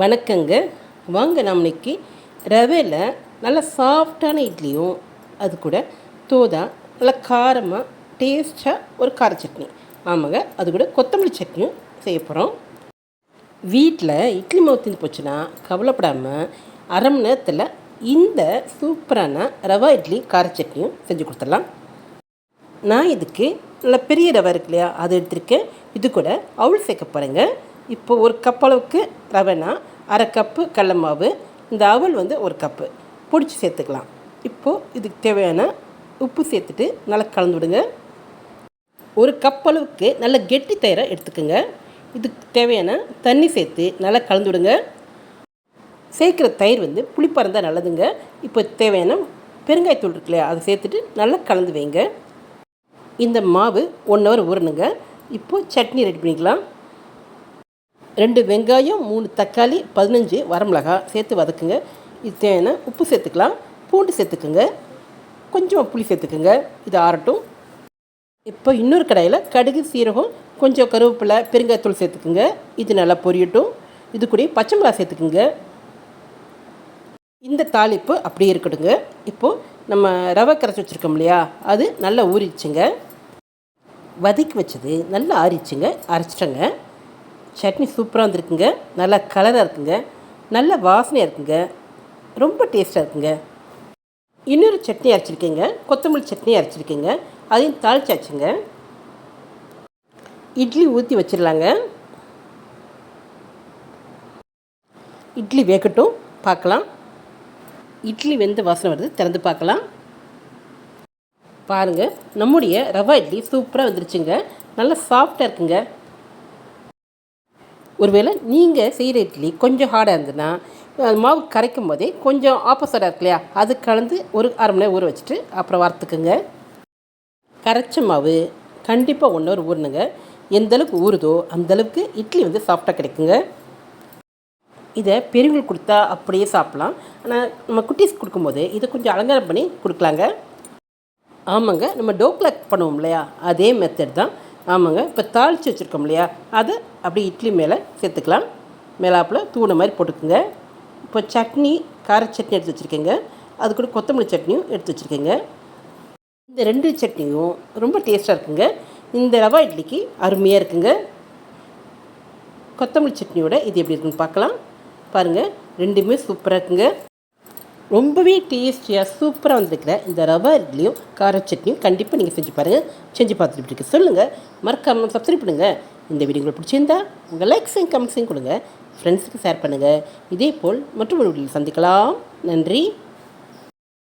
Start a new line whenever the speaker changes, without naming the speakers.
வணக்கங்க. வாங்க நாம் இன்னைக்கு ரவையில் நல்ல சாஃப்டான இட்லியும் அது கூட தோதா நல்லா காரமாக டேஸ்ட்டாக ஒரு கார சட்னி. ஆமாங்க அது கூட கொத்தமல்லி சட்னியும் செய்ய போகிறோம் வீட்டில் இட்லி மாவு தின்னு போச்சுன்னா கவலைப்படாமல் அரை மணி நேரத்தில் இந்த சூப்பரான ரவா இட்லி கார சட்னியும் செஞ்சு கொடுத்துடலாம். நான் இதுக்கு நல்ல பெரிய ரவை இருக்கு இல்லையா அதை எடுத்திருக்கேன். இது கூட அவுள் சேர்க்க போகிறேங்க இப்போ ஒரு கப் அளவுக்கு ரவைனா அரை கப்பு கடல மாவு இந்த அவல் வந்து ஒரு கப்பு பிடிச்சி சேர்த்துக்கலாம். இப்போது இதுக்கு தேவையான உப்பு சேர்த்துட்டு நல்லா கலந்து விடுங்க. ஒரு கப் அளவுக்கு நல்ல கெட்டி தயிரை எடுத்துக்கோங்க. இதுக்கு தேவையான தண்ணி சேர்த்து நல்லா கலந்து விடுங்க. சேர்க்குற தயிர் வந்து புளிப்பாக இருந்தால் நல்லதுங்க. இப்போ தேவையான பெருங்காயத்தூள் இருக்கு இல்லையா அதை சேர்த்துட்டு நல்லா கலந்து வைங்க. இந்த மாவு ஒன் ஹவர் ஊறணுங்க. இப்போது சட்னி ரெடி பண்ணிக்கலாம். ரெண்டு வெங்காயம் மூணு தக்காளி பதினஞ்சு வரமிளகா சேர்த்து வதக்குங்க. இது தேவையான உப்பு சேர்த்துக்கலாம். பூண்டு சேர்த்துக்குங்க. கொஞ்சம் புளி சேர்த்துக்குங்க. இது ஆறட்டும். இப்போ இன்னொரு கடையில் கடுகு சீரகம் கொஞ்சம் கருவேப்பிலை பெருங்காயத்தூள் சேர்த்துக்குங்க. இது நல்லா பொரியட்டும். இது கூட பச்சை மிளகா சேர்த்துக்குங்க. இந்த தாளிப்பு அப்படியே இருக்கட்டுங்க. இப்போது நம்ம ரவை கரைச்சி வச்சுருக்கோம் இல்லையா? அது நல்லா ஊறிடுச்சுங்க. வதக்கி வச்சது நல்லா ஆறிச்சுங்க அரைச்சிட்டங்க. சட்னி சூப்பராக வந்துருக்குங்க. நல்லா கலராக இருக்குங்க. நல்ல வாசனையாக இருக்குங்க. ரொம்ப டேஸ்ட்டாக இருக்குங்க. இன்னொரு சட்னி அரைச்சிருக்கேங்க. கொத்தமல்லி சட்னி அரைச்சிருக்கேங்க. அதையும் தாளிச்சாச்சுங்க. இட்லி ஊற்றி வச்சிடலாங்க இட்லி வேகட்டும். பார்க்கலாம். இட்லி வெந்த வாசனை வருது. திறந்து பார்க்கலாம். பாருங்கள் நம்முடைய ரவா இட்லி சூப்பராக வந்துருச்சுங்க. நல்லா சாஃப்டாக இருக்குங்க. ஒருவேளை நீங்கள் செய்கிற இட்லி கொஞ்சம் ஹார்டாக இருந்ததுன்னா அது மாவு கரைக்கும் போதே கொஞ்சம் ஆப்போசிட்டாக இருக்கு இல்லையா? அது கலந்து ஒரு அரை மணி நேரம் ஊற வச்சுட்டு அப்புறம் வறுத்துக்குங்க. கரைச்ச மாவு கண்டிப்பாக ஒன்று ஒரு ஊறணுங்க. எந்த அளவுக்கு ஊறுதோ அந்தளவுக்கு இட்லி வந்து சாஃப்டாக கிடைக்குங்க. இதை பெரியவங்களுக்கு கொடுத்தா அப்படியே சாப்பிட்லாம். ஆனால் நம்ம குட்டீஸ் கொடுக்கும்போது இதை கொஞ்சம் அலங்காரம் பண்ணி கொடுக்கலாங்க. ஆமாங்க நம்ம டோக்லாக் பண்ணுவோம் இல்லையா? அதே மெத்தட் தான். ஆமாங்க. இப்போ தாளித்து வச்சுருக்கோம் இல்லையா? அதை அப்படியே இட்லி மேலே சேர்த்துக்கலாம். மேலாப்பில் தூணை மாதிரி போட்டுக்குங்க. இப்போ சட்னி கார சட்னி எடுத்து வச்சுருக்கேங்க. அது கூட கொத்தமல்லி சட்னியும் எடுத்து வச்சுருக்கேங்க. இந்த ரெண்டு சட்னியும் ரொம்ப டேஸ்ட்டாக இருக்குங்க. இந்த ரவா இட்லிக்கு அருமையாக இருக்குங்க. கொத்தமல்லி சட்னியோட இது எப்படி இருக்குன்னு பார்க்கலாம். பாருங்கள் ரெண்டுமே சூப்பராக இருக்குங்க. ரொம்பவே டேஸ்டியாக சூப்பராக வந்திருக்கிற இந்த ரவா இட்லியும் கார சட்னியும் கண்டிப்பாக நீங்கள் செஞ்சு பாருங்கள் செஞ்சு பார்த்துட்டு இருக்கு. சொல்லுங்கள் மறக்காமல் சப்ஸ்கிரைப் பண்ணுங்கள் இந்த வீடியோ உங்களுக்கு பிடிச்சிருந்தா உங்கள் லைக்ஸையும் கமெண்ட்ஸையும் கொடுங்க. ஃப்ரெண்ட்ஸுக்கு ஷேர் பண்ணுங்கள் இதே போல் மற்றும் ஒரு வீடியோ சந்திக்கலாம். நன்றி.